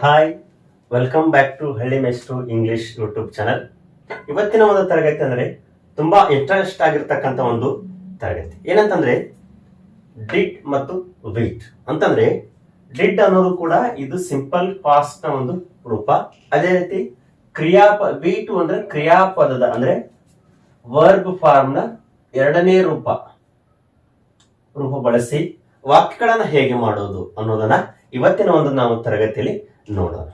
Hi welcome back to ಹಳ್ಳಿ ಮೇಸ್ಟ್ರು English YouTube channel ಇವತ್ತಿನ ಒಂದು ತರಗತಿ ಅಂದ್ರೆ ತುಂಬಾ ಇಂಟ್ರೆಸ್ಟ್ ಆಗಿರ್ತಕ್ಕಂಥ ಒಂದು ತರಗತಿ. ಏನಂತಂದ್ರೆ ಡಿಡ್ ಮತ್ತು ವಿಟ್ ಅಂತಂದ್ರೆ ಡಿಡ್ ಅನ್ನೋದು ಕೂಡ ಇದು ಸಿಂಪಲ್ ಫಾಸ್ಟ್ನ ಒಂದು ರೂಪ. ಅದೇ ರೀತಿ ಕ್ರಿಯಾಪ ವೀಟು ಅಂದ್ರೆ ಕ್ರಿಯಾಪದದ ಅಂದ್ರೆ ವರ್ಬ್ ಫಾರ್ಮ್ನ ಎರಡನೇ ರೂಪ. ರೂಪ ಬಳಸಿ ವಾಕ್ಯಗಳನ್ನ ಹೇಗೆ ಮಾಡೋದು ಅನ್ನೋದನ್ನ ಇವತ್ತಿನ ಒಂದು ನಾವು ತರಗತಿಯಲ್ಲಿ ನೋಡೋಣ.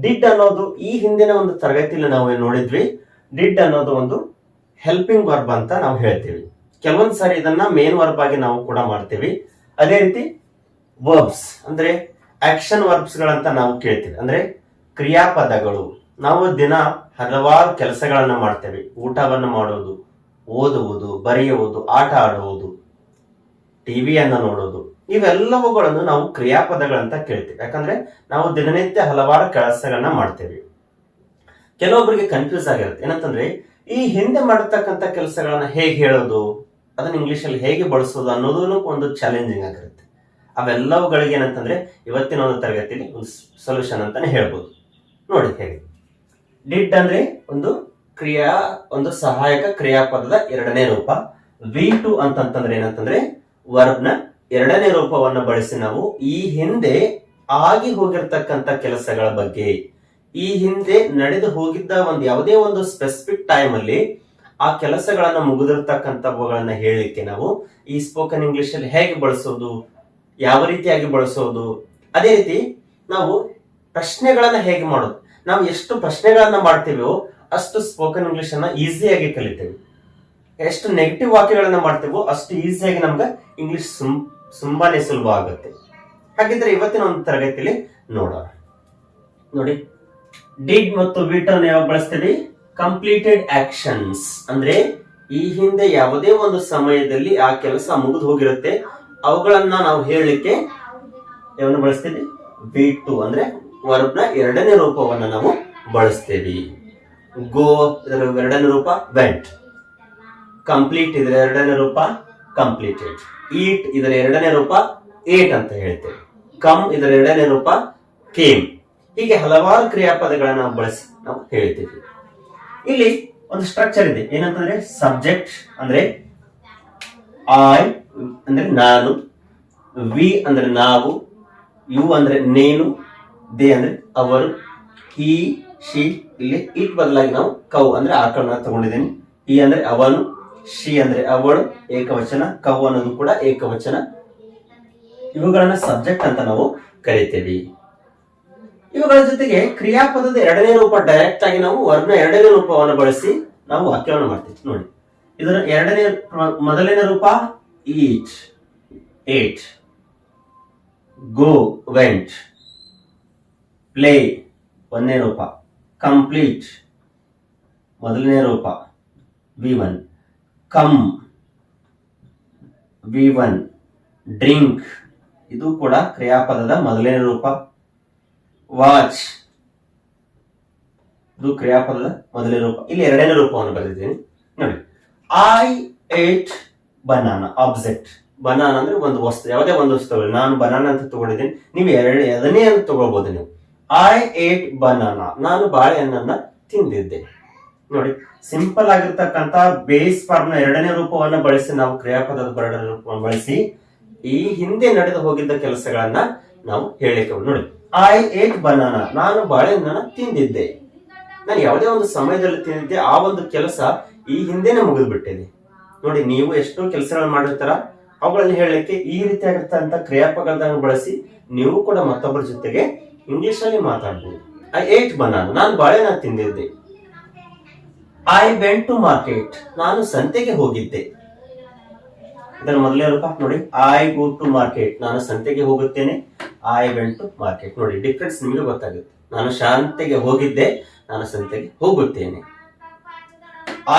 ಡಿಡ್ ಅನ್ನೋದು ಈ ಹಿಂದಿನ ಒಂದು ತರಗತಿಯಲ್ಲಿ ನಾವು ನೋಡಿದ್ವಿ? ಡಿಡ್ ಅನ್ನೋದು ಒಂದು ಹೆಲ್ಪಿಂಗ್ ವರ್ಬ್ ಅಂತ ನಾವು ಹೇಳ್ತೀವಿ. ಕೆಲವೊಂದು ಸಾರಿ ಇದನ್ನ ಮೇನ್ ವರ್ಬ್ ಆಗಿ ನಾವು ಕೂಡ ಮಾಡ್ತೀವಿ. ಅದೇ ರೀತಿ ವರ್ಬ್ಸ್ ಅಂದ್ರೆ ಆಕ್ಷನ್ ವರ್ಬ್ಸ್ ಗಳಂತ ನಾವು ಕೇಳ್ತೀವಿ. ಅಂದ್ರೆ ಕ್ರಿಯಾಪದಗಳು. ನಾವು ದಿನ ಹಲವಾರು ಕೆಲಸಗಳನ್ನ ಮಾಡ್ತೇವೆ. ಊಟವನ್ನು ಮಾಡೋದು, ಓದುವುದು, ಬರೆಯುವುದು, ಆಟ ಆಡುವುದು, ಟಿವಿಯನ್ನು ನೋಡೋದು. ಇವೆಲ್ಲವುಗಳನ್ನು ನಾವು ಕ್ರಿಯಾಪದಗಳಂತ ಕೇಳ್ತೀವಿ. ಯಾಕಂದ್ರೆ ನಾವು ದಿನನಿತ್ಯ ಹಲವಾರು ಕೆಲಸಗಳನ್ನ ಮಾಡ್ತೇವೆ. ಕೆಲವೊಬ್ಬರಿಗೆ ಕನ್ಫ್ಯೂಸ್ ಆಗಿರುತ್ತೆ. ಏನಂತಂದ್ರೆ ಈ ಹಿಂದೆ ಮಾಡಿರ್ತಕ್ಕಂಥ ಕೆಲಸಗಳನ್ನ ಹೇಗೆ ಹೇಳೋದು, ಅದನ್ನ ಇಂಗ್ಲಿಷ್ ಅಲ್ಲಿ ಹೇಗೆ ಬಳಸೋದು ಅನ್ನೋದು ಒಂದು ಚಾಲೆಂಜಿಂಗ್ ಆಗಿರುತ್ತೆ. ಅವೆಲ್ಲವುಗಳಿಗೆ ಏನಂತಂದ್ರೆ ಇವತ್ತಿನ ಒಂದು ತರಗತಿಯಲ್ಲಿ ಒಂದು ಸೊಲ್ಯೂಷನ್ ಅಂತಾನೆ ಹೇಳ್ಬೋದು. ನೋಡಿ ಹೇಗೆ. ಡಿಡ್ ಅಂದ್ರೆ ಒಂದು ಕ್ರಿಯಾ, ಒಂದು ಸಹಾಯಕ ಕ್ರಿಯಾಪದದ ಎರಡನೇ ರೂಪ. ವಿ ಟು ಅಂತಂತಂದ್ರೆ ಏನಂತಂದ್ರೆ ವರ್ಬ್ನ ಎರಡನೇ ರೂಪವನ್ನು ಬಳಸಿ ನಾವು ಈ ಹಿಂದೆ ಆಗಿ ಹೋಗಿರ್ತಕ್ಕಂಥ ಕೆಲಸಗಳ ಬಗ್ಗೆ, ಈ ಹಿಂದೆ ನಡೆದು ಹೋಗಿದ್ದ ಒಂದು ಯಾವುದೇ ಒಂದು ಸ್ಪೆಸಿಫಿಕ್ ಟೈಮ್ ಅಲ್ಲಿ ಆ ಕೆಲಸಗಳನ್ನ ಮುಗಿದಿರ್ತಕ್ಕಂಥವುಗಳನ್ನ ಹೇಳಲಿಕ್ಕೆ ನಾವು ಈ ಸ್ಪೋಕನ್ ಇಂಗ್ಲಿಷ್ ಅಲ್ಲಿ ಹೇಗೆ ಬಳಸೋದು, ಯಾವ ರೀತಿಯಾಗಿ ಬಳಸೋದು, ಅದೇ ರೀತಿ ನಾವು ಪ್ರಶ್ನೆಗಳನ್ನ ಹೇಗೆ ಮಾಡೋದು, ನಾವು ಎಷ್ಟು ಪ್ರಶ್ನೆಗಳನ್ನ ಮಾಡ್ತೀವೋ ಅಷ್ಟು ಸ್ಪೋಕನ್ ಇಂಗ್ಲಿಷ್ ಅನ್ನ ಈಸಿಯಾಗಿ ಕಲಿತೇವೆ. ಎಷ್ಟು ನೆಗೆಟಿವ್ ವಾಕ್ಯಗಳನ್ನ ಮಾಡ್ತೇವೋ ಅಷ್ಟು ಈಸಿಯಾಗಿ ನಮ್ಗೆ ಇಂಗ್ಲಿಷ್ ತುಂಬಾನೇ ಸುಲಭ ಆಗುತ್ತೆ. ಹಾಗಿದ್ರೆ ಇವತ್ತಿನ ಒಂದು ತರಗತಿಯಲ್ಲಿ ನೋಡೋಣ. ನೋಡಿ ಡಿಡ್ ಮತ್ತು ವಿಟ್ ಅನ್ನು ಯಾವಾಗ ಬಳಸ್ತೀವಿ ಕಂಪ್ಲೀಟೆಡ್ ಆಕ್ಷನ್ಸ್ ಅಂದ್ರೆ ಈ ಹಿಂದೆ ಯಾವುದೇ ಒಂದು ಸಮಯದಲ್ಲಿ ಆ ಕೆಲಸ ಮುಗಿದು ಹೋಗಿರುತ್ತೆ. ಅವುಗಳನ್ನ ನಾವು ಹೇಳಲಿಕ್ಕೆ ಯಾವನ್ನು ಬಳಸ್ತೀವಿ ಬಿ ಟು ಅಂದ್ರೆ ವರ್ಬ್ನ ಎರಡನೇ ರೂಪವನ್ನು ನಾವು ಬಳಸ್ತೇವೆ ಗೋ ಇದರ ಎರಡನೇ ರೂಪ ವೆಂಟ್ ಕಂಪ್ಲೀಟ್ ಇದರ ಎರಡನೇ ರೂಪ ಕಂಪ್ಲೀಟೆಡ್ ಈಟ್ ಇದರ ಎರಡನೇ ರೂಪ ಏಟ್ ಅಂತ ಹೇಳ್ತೇವೆ. ಕಮ್ ಇದರ ಎರಡನೇ ರೂಪ ಕೇಮ್ ಹೀಗೆ ಹಲವಾರು ಕ್ರಿಯಾಪದಗಳನ್ನ ನಾವು ಬಳಸಿ ನಾವು ಹೇಳ್ತೀವಿ. ಇಲ್ಲಿ ಒಂದು ಸ್ಟ್ರಕ್ಚರ್ ಇದೆ. ಏನಂತಂದ್ರೆ ಸಬ್ಜೆಕ್ಟ್ ಅಂದ್ರೆ ಐ ಅಂದ್ರೆ ನಾನು ವಿ ಅಂದ್ರೆ ನಾವು ಯು ಅಂದ್ರೆ ನೇನು ದೇ ಅಂದ್ರೆ ಅವರು ಈ ಶಿ ಇಲ್ಲಿ ಇಟ್ ಬದಲಾಗಿ ನಾವು ಕೌ ಅಂದ್ರೆ ಆಕಳನ್ನ ತಗೊಂಡಿದ್ದೀನಿ. ಈ ಅಂದ್ರೆ ಅವನು ಶಿ ಅಂದ್ರೆ ಅವಳು, ಏಕವಚನ ಕವು ಅನ್ನೋದು ಕೂಡ ಏಕವಚನ. ಇವುಗಳನ್ನ ಸಬ್ಜೆಕ್ಟ್ ಅಂತ ನಾವು ಕರಿತೀವಿ. ಇವುಗಳ ಜೊತೆಗೆ ಕ್ರಿಯಾಪದದ ಎರಡನೇ ರೂಪ ಡೈರೆಕ್ಟ್ ಆಗಿ ನಾವು ವರ್ಬ್ನ ಎರಡನೇ ರೂಪವನ್ನು ಬಳಸಿ ನಾವು ವಾಕ್ಯವನ್ನು ಮಾಡ್ತೀವಿ. ನೋಡಿ, ಇದರ ಎರಡನೇ ಮೊದಲನೇ ರೂಪ eat ate go went play ಒಂದನೇ ರೂಪ. ಕಂಪ್ಲೀಟ್ ಮೊದಲನೇ ರೂಪ V one come V one drink. ಇದು ಕೂಡ ಕ್ರಿಯಾಪದದ ಮೊದಲನೇ ರೂಪ. ವಾಚ್. ಇದು ಕ್ರಿಯಾಪದದ ಮೊದಲನೇ ರೂಪ. ಇಲ್ಲಿ ಎರಡನೇ ರೂಪವನ್ನು ಬರೆದಿದ್ದೀನಿ. ನೋಡಿ. I ate banana object banana ಅಂದ್ರೆ ಒಂದು ವಸ್ತು, ಯಾವುದೇ ಒಂದು ವಸ್ತು ತಗೊಳ್ಳಿ. ನಾನು ಬನಾನ ಅಂತ ತಗೊಂಡಿದ್ದೀನಿ. ನೀವು ಎರಡು ಎರಡನೇ ಅಂತ ತಗೊಳ್ಬಹುದು ನೀವು. ಐ ಏಟ್ ಬನಾನ ನಾನು ಬಾಳೆಹಣ್ಣನ್ನ ತಿಂದಿದ್ದೆ. ನೋಡಿ, ಸಿಂಪಲ್ ಆಗಿರ್ತಕ್ಕಂತ ಬೇಸ್ ಫಾರ್ಮ್ನ ಎರಡನೇ ರೂಪವನ್ನು ಬಳಸಿ ನಾವು ಕ್ರಿಯಾಪದದ ಎರಡನೇ ರೂಪವನ್ನು ಬಳಸಿ, ಈ ಹಿಂದೆ ನಡೆದು ಹೋಗಿದ್ದ ಕೆಲಸಗಳನ್ನ ನಾವು ಹೇಳಿಕೆ ನೋಡಿ ಐ ಏಟ್ ಬನಾನ ನಾನು ಬಾಳೆಹಣ್ಣನ ತಿಂದಿದ್ದೆ. ನಾನು ಯಾವುದೇ ಒಂದು ಸಮಯದಲ್ಲಿ ತಿಂದಿದ್ದೆ. ಆ ಒಂದು ಕೆಲಸ ಈ ಹಿಂದೆನೆ ಮುಗಿದು ಬಿಟ್ಟಿದೆ ನೋಡಿ, ನೀವು ಎಷ್ಟೋ ಕೆಲಸಗಳನ್ನ ಮಾಡಿರ್ತಾರ. ಅವುಗಳನ್ನು ಹೇಳಲಿಕ್ಕೆ ಈ ರೀತಿಯಾಗಿರ್ತಕ್ಕಂಥ ಕ್ರಿಯಾಪದಗಳನ್ನು ಬಳಸಿ ನೀವು ಕೂಡ ಮತ್ತೊಬ್ಬರ ಜೊತೆಗೆ ಇಂಗ್ಲಿಷ್ ಅಲ್ಲಿ ಮಾತಾಡ್ಬೋದು. ಐ ಏಟ್ ಬನಾನ ನಾನು ಬಾಳೆಹಣ್ಣ ತಿಂದಿದ್ದೆ. ಐ ವೆಂಟ್ ಟು ಮಾರ್ಕೆಟ್ ನಾನು ಸಂತೆಗೆ ಹೋಗಿದ್ದೆ. ಇದರ ಮೊದಲೇ ರೂಪ ನೋಡಿ. ಐ ಗೋ ಟು ಮಾರ್ಕೆಟ್ ನಾನು ಸಂತೆಗೆ ಹೋಗುತ್ತೇನೆ. ಐ ವೆಂಟ್ ಟು ಮಾರ್ಕೆಟ್ ನೋಡಿ ಡಿಫ್ರೆನ್ಸ್ ನಿಮಗೆ ಗೊತ್ತಾಗುತ್ತೆ. ನಾನು ಶಾಂತೆಗೆ ಹೋಗಿದ್ದೆ. ನಾನು ಸಂತೆಗೆ ಹೋಗುತ್ತೇನೆ.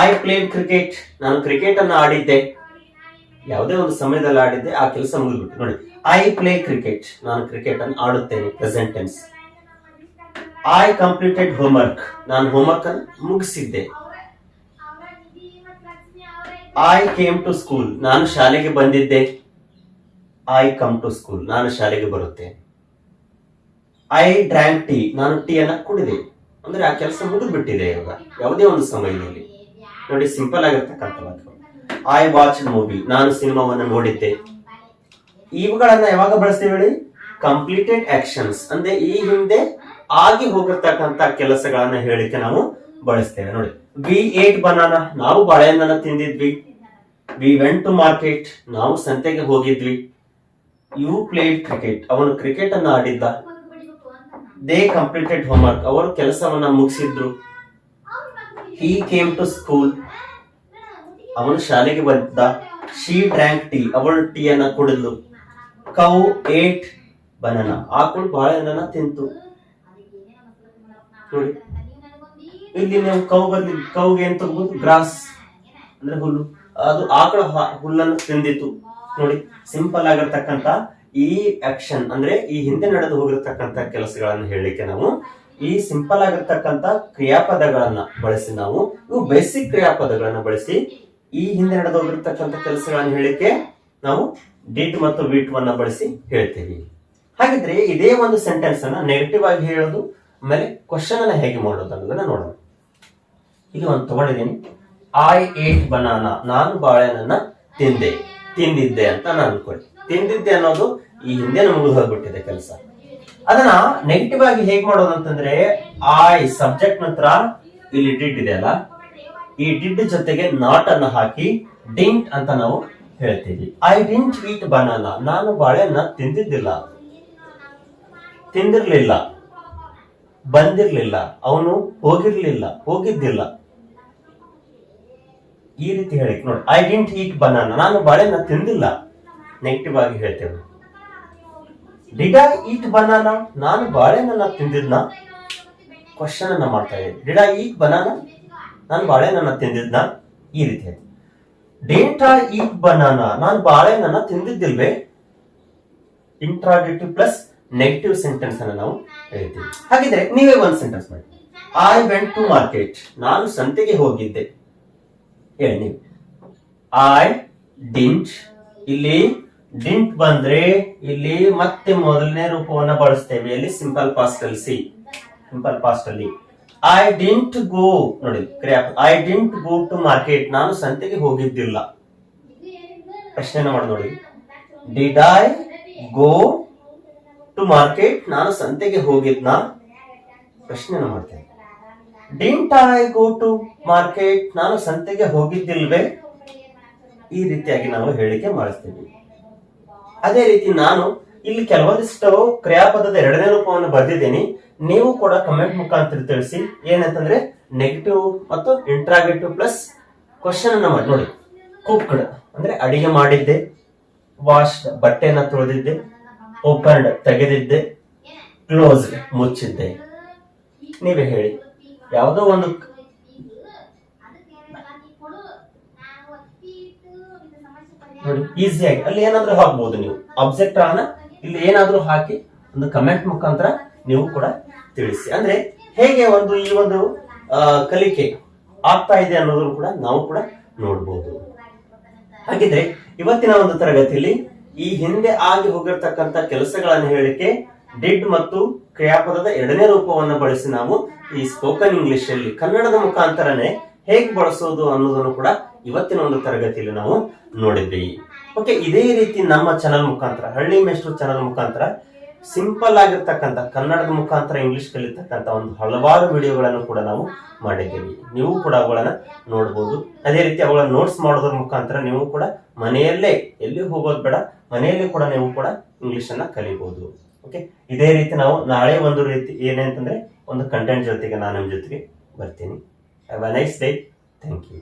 ಐ ಪ್ಲೇ ಕ್ರಿಕೆಟ್ ನಾನು ಕ್ರಿಕೆಟ್ ಅನ್ನು ಆಡಿದ್ದೆ. ಯಾವುದೇ ಒಂದು ಸಮಯದಲ್ಲಿ ಆಡಿದ್ದೆ. ಆ ಕೆಲಸ ಮುಗಿದ್ಬಿಟ್ಟು ನೋಡಿ. ಐ ಪ್ಲೇ ಕ್ರಿಕೆಟ್ ನಾನು ಕ್ರಿಕೆಟ್ ಅನ್ನು ಆಡುತ್ತೇನೆ present tense I completed homework ನಾನು ಹೋಮ್ ವರ್ಕ್ ಅನ್ನು ಮುಗಿಸಿದ್ದೆ. ಐ ಕೇಮ್ ಟು ಸ್ಕೂಲ್ ನಾನು ಶಾಲೆಗೆ ಬಂದಿದ್ದೆ. ಐ ಕಮ್ ಟು ಸ್ಕೂಲ್ ನಾನು ಶಾಲೆಗೆ ಬರುತ್ತೆ. ಐ ಡ್ರ್ಯಾಂಕ್ ಟೀ ನಾನು ಟೀ ಅನ್ನ ಕುಡಿದೆ. ಅಂದ್ರೆ ಆ ಕೆಲಸ ಮುಗಿದು ಬಿಟ್ಟಿದೆ ಇವಾಗ. ಯಾವುದೇ ಒಂದು ಸಮಯದಲ್ಲಿ. ನೋಡಿ ಸಿಂಪಲ್ ಆಗಿರ್ತಕ್ಕಂಥ ಮಾತು ಐ ವಾಚ್ ಮೂವಿ ನಾನು ಸಿನಿಮಾವನ್ನು ನೋಡಿದ್ದೆ. ಇವುಗಳನ್ನ ಯಾವಾಗ ಬಳಸ್ತೀವಿ ಹೇಳಿ? ಕಂಪ್ಲೀಟೆಡ್ ಆಕ್ಷನ್ಸ್ ಅಂದ್ರೆ ಈ ಹಿಂದೆ ಆಗಿ ಹೋಗಿರ್ತಕ್ಕಂಥ ಕೆಲಸಗಳನ್ನ ಹೇಳಿಕೆ ನಾವು ಬಳಸ್ತೇವೆ ನೋಡಿ ವಿ ಏಟ್ ಬನಾನಾ ನಾವು ಬಾಳೆಹಣ್ಣನ್ನ ತಿಂದಿದ್ವಿ. ವಿ ವೆಂಟ್ ಟು ಮಾರ್ಕೆಟ್ ನಾವು ಸಂತೆಗೆ ಹೋಗಿದ್ವಿ. ಯು ಪ್ಲೇಡ್ ಕ್ರಿಕೆಟ್ ಅವನು ಕ್ರಿಕೆಟ್ ಅನ್ನ ಆಡಿದ್ದ. ದೇ ಕಂಪ್ಲೀಟೆಡ್ ಹೋಮ್ವರ್ಕ್ ಅವರು ಕೆಲಸವನ್ನ ಮುಗಿಸಿದ್ರು. ಹಿ ಕೇಮ್ ಟು ಸ್ಕೂಲ್ ಅವನು ಶಾಲೆಗೆ ಬಂದ. ಶಿ ಡ್ರ್ಯಾಂಕ್ ಟೀ ಅವಳು ಟೀ ಅನ್ನ ಕುಡಿದ್ಲು ಕೌ ಏಟ್ ಬನಾನಾ ಆಕಳು ಬಾಳೆಹಣ್ಣನ್ನ ತಿಂತು. ನೋಡಿ ಇಲ್ಲಿ ನೀವು ಕೌ ಬರ್ಲಿ ಕೌಗೆ ಏನ್ ತಗೋಬಹುದು ಗ್ರಾಸ್ ಅಂದ್ರೆ ಹುಲ್ಲು. ಅದು ಆಕಳ ಹುಲ್ಲನ್ನು ತಿಂದಿತ್ತು. ನೋಡಿ, ಸಿಂಪಲ್ ಆಗಿರ್ತಕ್ಕಂತ ಈ ಆಕ್ಷನ್ ಅಂದ್ರೆ ಈ ಹಿಂದೆ ನಡೆದು ಹೋಗಿರ್ತಕ್ಕಂತ ಕೆಲಸಗಳನ್ನು ಹೇಳಲಿಕ್ಕೆ ನಾವು. ಈ ಸಿಂಪಲ್ ಆಗಿರ್ತಕ್ಕಂತ ಕ್ರಿಯಾಪದಗಳನ್ನ ಬಳಸಿ ನಾವು, ಇವು ಬೇಸಿಕ್ ಕ್ರಿಯಾಪದಗಳನ್ನ ಬಳಸಿ ಈ ಹಿಂದೆ ನಡೆದು ಹೋಗಿರ್ತಕ್ಕಂತ ಕೆಲಸಗಳನ್ನು ಹೇಳಿಕ್ಕೆ ನಾವು ಡಿಟ್ ಮತ್ತು ವಿಟ್ ವನ್ನ ಬಳಸಿ ಹೇಳ್ತೀವಿ. ಹಾಗಿದ್ರೆ ಇದೇ ಒಂದು ಸೆಂಟೆನ್ಸ್ ಅನ್ನ ನೆಗೆಟಿವ್ ಆಗಿ ಹೇಳೋದು, ಆಮೇಲೆ ಕ್ವಶನ್ ಅನ್ನ ಹೇಗೆ ಮಾಡೋದು ಅನ್ನೋದನ್ನ ನೋಡೋಣ. ಈಗ ಒಂದು ತಗೊಂಡಿದ್ದೀನಿ. ಐ ಏಟ್ ಬನಾನಾ ನಾನು ಬಾಳೆಹಣ್ಣನ್ನ ತಿಂದೆ. ತಿಂದಿದ್ದೆ ಅಂತ ನಾನು ಅನ್ಕೊಳ್ಳಿ. ತಿಂದಿದ್ದೆ ಅನ್ನೋದು ಈ ಹಿಂದೆ ನಮಗೂ ಹೋಗ್ಬಿಟ್ಟಿದೆ ಕೆಲಸ. ಅದನ್ನ ನೆಗೆಟಿವ್ ಆಗಿ ಹೇಗ್ ಮಾಡೋದು ಅಂತಂದ್ರೆ ಐ ಸಬ್ಜೆಕ್ಟ್ ನಂತರ ಇಲ್ಲಿ ಡಿಡ್ ಇದೆ ಅಲ್ಲ? ಈ ಡಿಡ್ ಜೊತೆಗೆ ನಾಟ್ ಅನ್ನ ಹಾಕಿ ಡಿಂಟ್ ಅಂತ ನಾವು ಹೇಳ್ತೀವಿ. ಐ ಡಿಂಟ್ ಈಟ್ ಬನಾನಾ ನಾನು ಬಾಳೆಹಣ್ಣ ತಿಂದಿದ್ದಿಲ್ಲ. ತಿಂದಿರ್ಲಿಲ್ಲ. ಬಂದಿರ್ಲಿಲ್ಲ. ಅವನು ಹೋಗಿರ್ಲಿಲ್ಲ. ಹೋಗಿದ್ದಿಲ್ಲ. ಈ ರೀತಿ ಹೇಳಿ ನೋಡಿ ಐ ಡಿಂಟ್ ಈಟ್ ಬನಾನ ನಾನು ಬಾಳೆನ ತಿಂದಿಲ್ಲ. ನೆಗೆಟಿವ್ ಆಗಿ ಹೇಳ್ತೇವೆ ಡಿಡ್ ಐ ಈಟ್ ಬನಾನ ನಾನು ಬಾಳೆನ ತಿಂದಿದ್ನ? ಕ್ವಶನ್ ಅನ್ನ ಮಾಡ್ತಾ ಇದ್ದೀನಿ. ಡಿಡ್ ಐ ಈಟ್ ಬನಾನ ನಾನು ಬಾಳೆನ ತಿಂದಿದ್ನ? ಈ ರೀತಿ ಡಿಂಟ್ ಐ ಈಟ್ ಬನಾನ ನಾನು ಬಾಳೆಹಣ್ಣನ್ನ ತಿಂದಿದ್ದಿಲ್ವೇ? ಇಂಟ್ರಾಗೇಟಿವ್ ಪ್ಲಸ್ ನೆಗೆಟಿವ್ ಸೆಂಟೆನ್ಸ್ ಅನ್ನ ನಾವು ಹೇಳ್ತೀವಿ. ಹಾಗಿದ್ರೆ ನೀವೇ ಒಂದು ಸೆಂಟೆನ್ಸ್ ಮಾಡಿ. ಐ ವೆಂಟ್ ಟು ಮಾರ್ಕೆಟ್ ನಾನು ಸಂತೆಗೆ ಹೋಗಿದ್ದೆ. ಹೇಳಿ. ನೀವು ಐ ಡಿಂಟ್ ಇಲ್ಲಿ ಡಿಂಟ್ ಬಂದ್ರೆ ಇಲ್ಲಿ ಮತ್ತೆ ಮೊದಲನೇ ರೂಪವನ್ನ ಬಳಸ್ತೇವೆ. ಇಲ್ಲಿ ಸಿಂಪಲ್ ಪಾಸ್ಟ್ ಅಲ್ಲಿ ಸಿ. ಸಿಂಪಲ್ ಪಾಸ್ಟ್ ಅಲ್ಲಿ. ಐ ಡಿಂಟ್ ಗೋ ನೋಡಿ I didn't go to market ನಾನು ಸಂತೆಗೆ ಹೋಗಿದ್ದಿಲ್ಲ. ಪ್ರಶ್ನೆನ ಮಾಡಿ ನೋಡಿ. Did I go to market ನಾನು ಸಂತೆಗೆ ಹೋಗಿದ್ನ? ಪ್ರಶ್ನೆನ ಮಾಡ್ತೇನೆ. Didn't I go to market ನಾನು ಸಂತೆಗೆ ಹೋಗಿದ್ದಿಲ್ವೇ? ಈ ರೀತಿಯಾಗಿ ನಾವು ಹೇಳಿಕೆ ಮಾಡಿಸ್ತೀವಿ. ಅದೇ ರೀತಿ ನಾನು ಇಲ್ಲಿ ಕೆಲವೊಂದಿಷ್ಟು ಕ್ರಿಯಾಪದದ ಎರಡನೇ ರೂಪವನ್ನು ಬರೆದಿದ್ದೀನಿ. ನೀವು ಕೂಡ ಕಮೆಂಟ್ ಮುಖಾಂತರ ತಿಳಿಸಿ. ಏನಂತಂದ್ರೆ ನೆಗೆಟಿವ್ ಮತ್ತು ಇಂಟ್ರಾಗೇಟಿವ್ ಪ್ಲಸ್ ಕ್ವಶನ್ ಅನ್ನ ಮಾಡಿ. ನೋಡಿ ಕುಕ್ಡ್ ಅಂದ್ರೆ ಅಡಿಗೆ ಮಾಡಿದ್ದೆ ವಾಶ್ ಬಟ್ಟೆಯನ್ನ ತೊಳೆದಿದ್ದೆ ಓಪನ್ಡ್ ತೆಗೆದಿದ್ದೆ ಕ್ಲೋಸ್ಡ್ ಮುಚ್ಚಿದ್ದೆ. ನೀವೇ ಹೇಳಿ. ಯಾವುದೋ ಒಂದು ನೋಡಿ ಈಸಿಯಾಗಿ ಅಲ್ಲಿ ಏನಾದ್ರೂ ಹಾಕ್ಬಹುದು ನೀವು. ಅಬ್ಜೆಕ್ಟ್ ಅನ್ನ ಇಲ್ಲಿ ಏನಾದ್ರೂ ಹಾಕಿ ಒಂದು ಕಮೆಂಟ್ ಮುಖಾಂತರ ನೀವು ಕೂಡ ತಿಳಿಸಿ. ಅಂದ್ರೆ ಹೇಗೆ ಒಂದು ಈ ಒಂದು ಕಲಿಕೆ ಆಗ್ತಾ ಇದೆ ಅನ್ನೋದನ್ನು ಕೂಡ ನಾವು ಕೂಡ ನೋಡ್ಬೋದು. ಹಾಗಿದ್ರೆ ಇವತ್ತಿನ ಒಂದು ತರಗತಿಯಲ್ಲಿ ಈ ಹಿಂದೆ ಆಗಿ ಹೋಗಿರ್ತಕ್ಕಂಥ ಕೆಲಸಗಳನ್ನು ಹೇಳಿಕೆ ಡಿಡ್ ಮತ್ತು ಕ್ರಿಯಾಪದದ ಎರಡನೇ ರೂಪವನ್ನು ಬಳಸಿ ನಾವು ಈ ಸ್ಪೋಕನ್ ಇಂಗ್ಲಿಷ್ ಅಲ್ಲಿ ಕನ್ನಡದ ಮುಖಾಂತರನೇ ಹೇಗೆ ಬಳಸೋದು ಅನ್ನೋದನ್ನು ಕೂಡ ಇವತ್ತಿನ ಒಂದು ತರಗತಿಯಲ್ಲಿ ನಾವು ನೋಡಿದ್ವಿ. ಓಕೆ ಇದೇ ರೀತಿ ನಮ್ಮ ಚಾನಲ್ ಮುಖಾಂತರ, ಹಳ್ಳಿ ಮೇಷ್ಟ್ರು ಚಾನಲ್ ಮುಖಾಂತರ ಸಿಂಪಲ್ ಆಗಿರ್ತಕ್ಕಂಥ ಕನ್ನಡದ ಮುಖಾಂತರ ಇಂಗ್ಲಿಷ್ ಕಲಿತಕ್ಕಂಥ ಒಂದು ಹಲವಾರು ವಿಡಿಯೋಗಳನ್ನು ಕೂಡ ನಾವು ಮಾಡಿದ್ದೀವಿ. ನೀವು ಕೂಡ ಅವುಗಳನ್ನ ನೋಡ್ಬೋದು. ಅದೇ ರೀತಿ ಅವುಗಳ ನೋಟ್ಸ್ ಮಾಡೋದ್ರ ಮುಖಾಂತರ ನೀವು ಕೂಡ ಮನೆಯಲ್ಲೇ, ಎಲ್ಲಿ ಹೋಗೋದು ಬೇಡ, ಮನೆಯಲ್ಲೇ ಕೂಡ ನೀವು ಕೂಡ ಇಂಗ್ಲಿಷ್ ಕಲಿಬೋದು. ಓಕೆ ಇದೇ ರೀತಿ ನಾವು ನಾಳೆ ಒಂದು ರೀತಿ ಏನಂತಂದ್ರೆ ಒಂದು ಕಂಟೆಂಟ್ ಜೊತೆಗೆ ನಾನು ನಿಮ್ಮ ಜೊತೆಗೆ ಬರ್ತೀನಿ. Have a nice day thank you